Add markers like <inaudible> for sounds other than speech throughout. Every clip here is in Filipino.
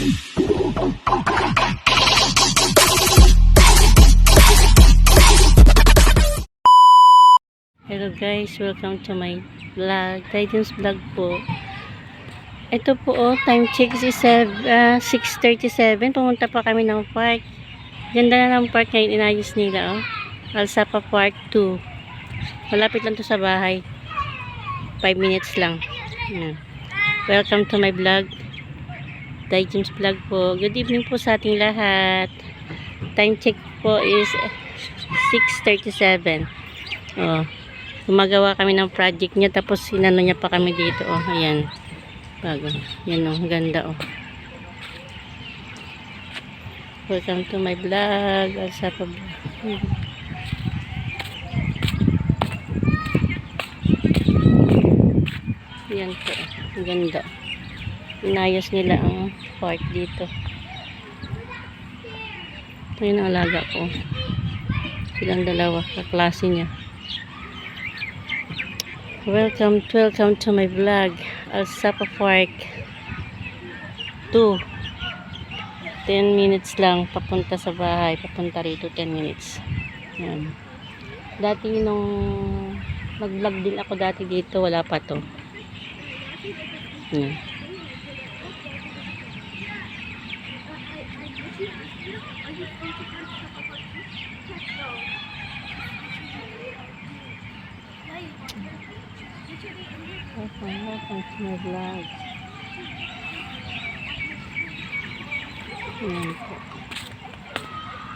Hello guys, welcome to my vlog. Titans vlog po. Ito po oh, time check is uh, 6.37. Pumunta pa kami ng park. Ganda na ng park ngayon inayos nila oh. Alsapa Park 2. Malapit lang to sa bahay. 5 minutes lang. Welcome to my vlog. Titans vlog po. Good evening po sa ating lahat. Time check po is 6.37. Oh gumagawa kami ng project niya tapos sinano niya pa kami dito. Oh ayan. Bago. Yan oh ganda oh. Welcome to my vlog Alsa pa yan po ang ganda inayos nila ang park dito ito yung alaga ko silang dalawa kaklase niya Welcome, welcome to my vlog. Alsapa Park 2. 10 minutes lang papunta sa bahay. Papunta rito 10 minutes. Yan. Dati nung nag-vlog din ako dati dito, wala pa to. Yan. Welcome, welcome to my vlog. Ayan po.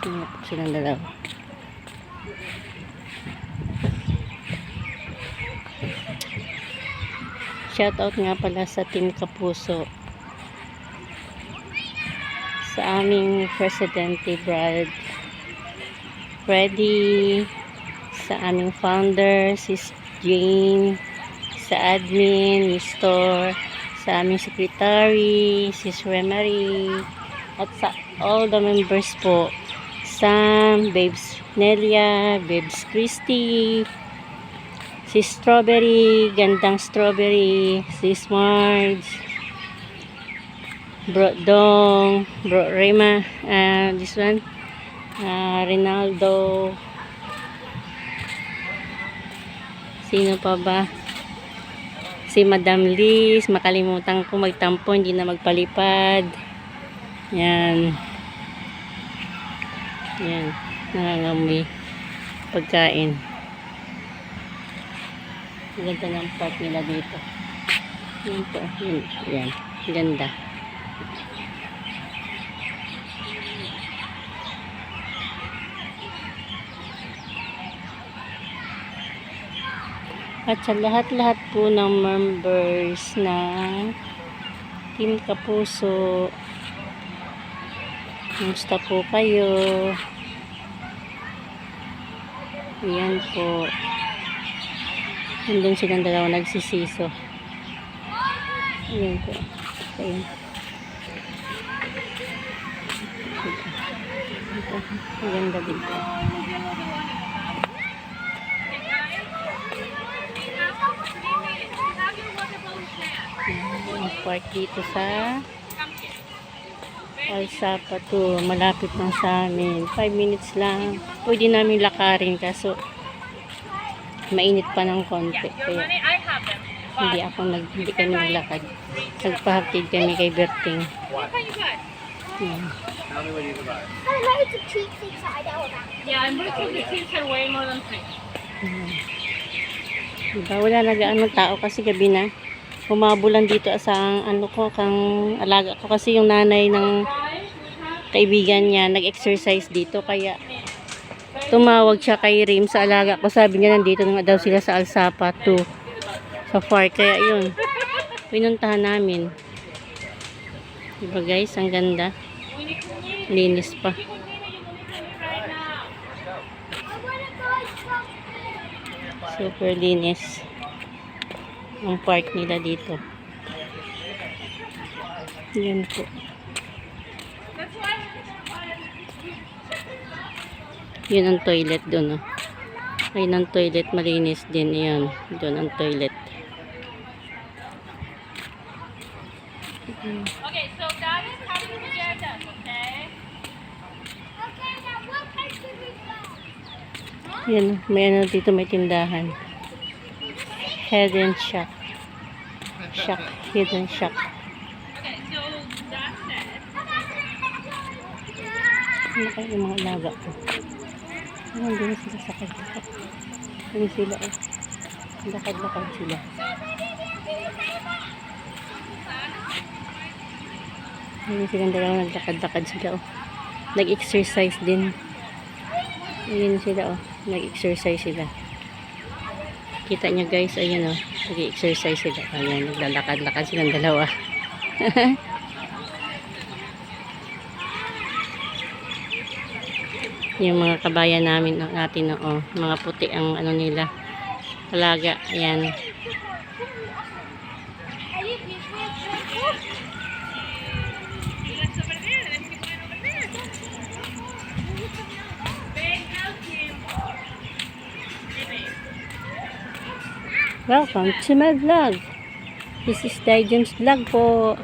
Tingnan po silang dalawa. Nga pala sa Team Kapuso. Sa aming Presidente Brad Freddy. Sa aming founder, Sis Jane sa admin, Miss Store, sa aming secretary, Sis Remary, at sa all the members po, Sam, Babes Nelia, Babes Christy, Sis Strawberry, Gandang Strawberry, Sis Marge, Bro Dong, Bro Rema, uh, this one, uh, Rinaldo, sino pa ba? si Madam Liz, makalimutan ko magtampo, hindi na magpalipad. Yan. Yan. Nangangamoy pagkain. Ganda ng park nila dito. Yan po. Yan. Yan. Ganda. At sa lahat-lahat po ng members ng Team Kapuso, kumusta po kayo? Ayan po. Nandun silang dalawa nagsisiso. Ayan po. Ayan. Ito. Ang ganda dito. ang park dito sa Alsapa to malapit lang sa amin 5 minutes lang pwede namin lakarin kaso mainit pa ng konti kaya hindi ako nag hindi kami naglakad nagpahatid kami kay Berting yan Tell me what you buy. I know it's a cheap thing, so I know about. Yeah, I'm pretty sure the can weigh more than three. Diba, wala nagaano tao kasi gabi na. Humabulan dito sa ano ko, kang alaga ko kasi yung nanay ng kaibigan niya nag-exercise dito kaya tumawag siya kay Rim sa alaga ko. Sabi niya nandito na nga daw sila sa Alsapa 2 sa park. Kaya yun, pinuntahan namin. Diba guys, ang ganda. Linis pa. Super linis. Ang park nila dito. Yan po. Yun ang toilet doon, oh. Ayun ang toilet, malinis din. Yan, doon ang toilet. Hmm. Yan, may ano dito, may tindahan. Hidden Shack. Shack. Shack. So that's it. Ano kayo yung mga alaga ko? Ano, hindi na sila sakay. Hindi sila eh. Lakad-lakad sila. Ayun silang dalawa naglakad-lakad sila oh. Nag-exercise din. Ayun sila oh. Nag-exercise sila. Kita nyo guys, ayun oh. Nag-exercise sila. Ayan, naglalakad-lakad silang dalawa. <laughs> yung mga kabayan namin natin oo, mga puti ang ano nila talaga ayan Let's welcome to my vlog. This is Digen's vlog po.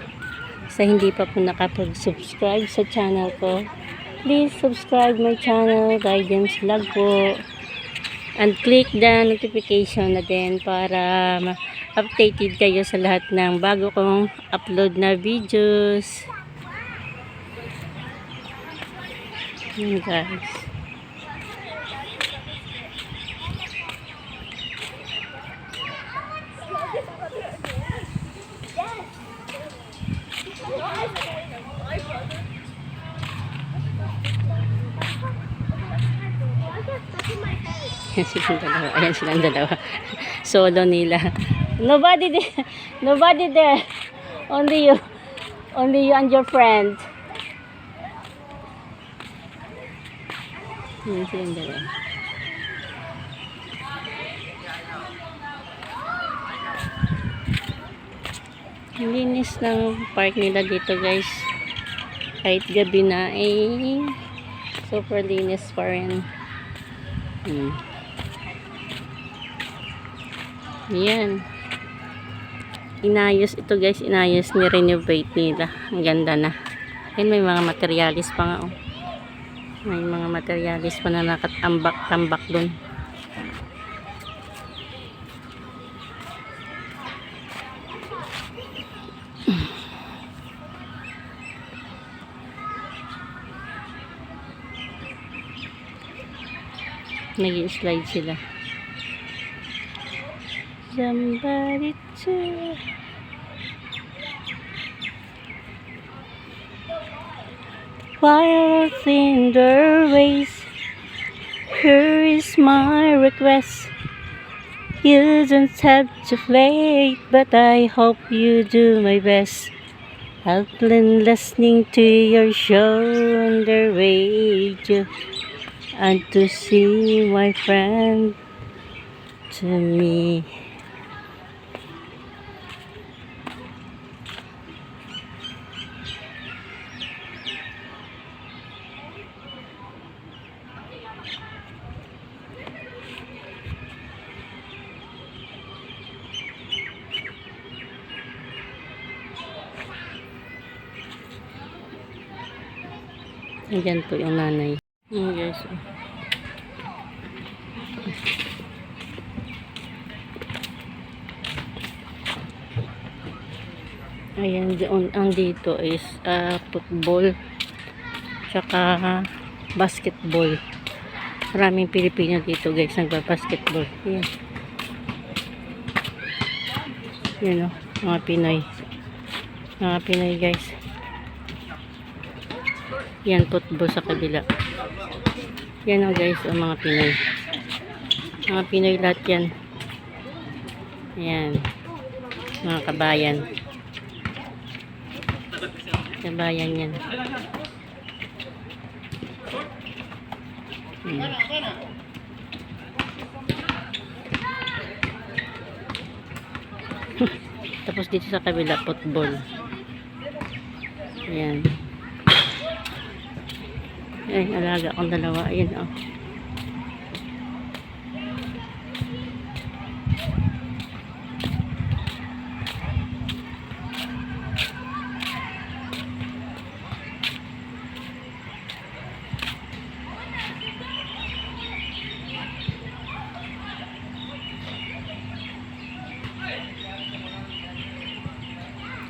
Sa hindi pa po nakapag-subscribe sa channel ko please subscribe my channel Digen's vlog po. And click the notification na din para updated kayo sa lahat ng bago kong upload na videos. Yun guys Ayan silang dalawa. Ayan silang dalawa. Solo nila. Nobody there. Nobody there. Only you. Only you and your friend. Ayan silang dalawa. Linis ng park nila dito guys. Kahit gabi na eh super linis pa rin. Hmm. Yan. Inayos ito guys, inayos ni renovate nila. Ang ganda na. Ayun may mga materialis pa nga oh. May mga materialis pa na nakatambak-tambak dun. nag slide sila. Somebody to While in the race Here is my request. You don't have to play But I hope you do my best. I've been listening to your show on the radio and to see my friend to me. Ayan po yung nanay. Ayan guys. oh. Ayan, doon, ang dito is ah, football tsaka basketball. Maraming Pilipino dito guys, nagba-basketball. Ayan. Yan o, mga Pinoy. Mga Pinoy guys. Yan, football sa kabila. Yan o guys, ang mga Pinoy. Mga Pinoy lahat yan. Ayan. Mga kabayan. Kabayan yan. Hmm. <laughs> Tapos dito sa kabila, football. Ayan. Ayan, alaga kong dalawa. Ayan, oh.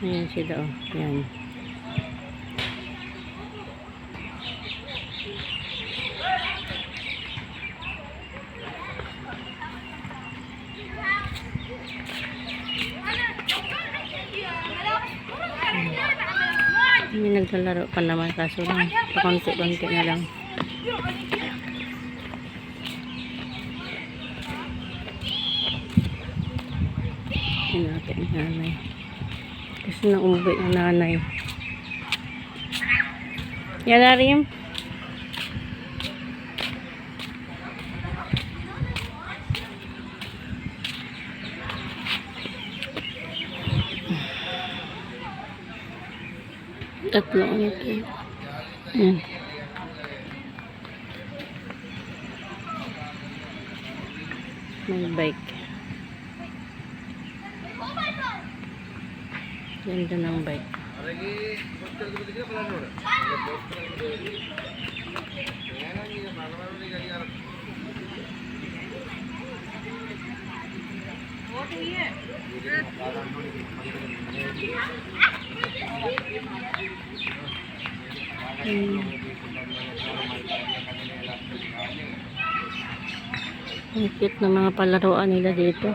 Ayan sila, oh. Ayan. Naglalaro pa naman kaso lang. Pakunti-kunti na lang. Natin ang nanay. Kasi na umuwi ang nanay. Yan na rin. Tatlo ang ito. Yan. May bike. Ganda ng bike. Hmm. Ang cute ng mga palaruan nila dito.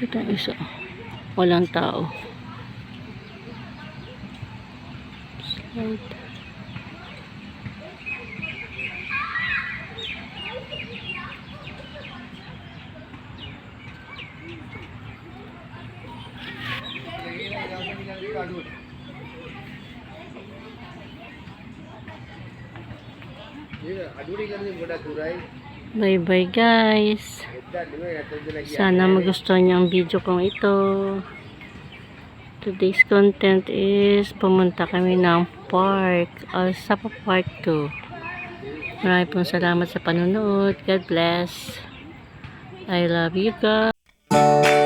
Ito isa. Walang tao. Slide. Bye bye guys. Sana magustuhan niyo ang video kong ito. Today's content is pumunta kami ng park. Alsapa Park 2. Maraming pong salamat sa panonood. God bless. I love you guys.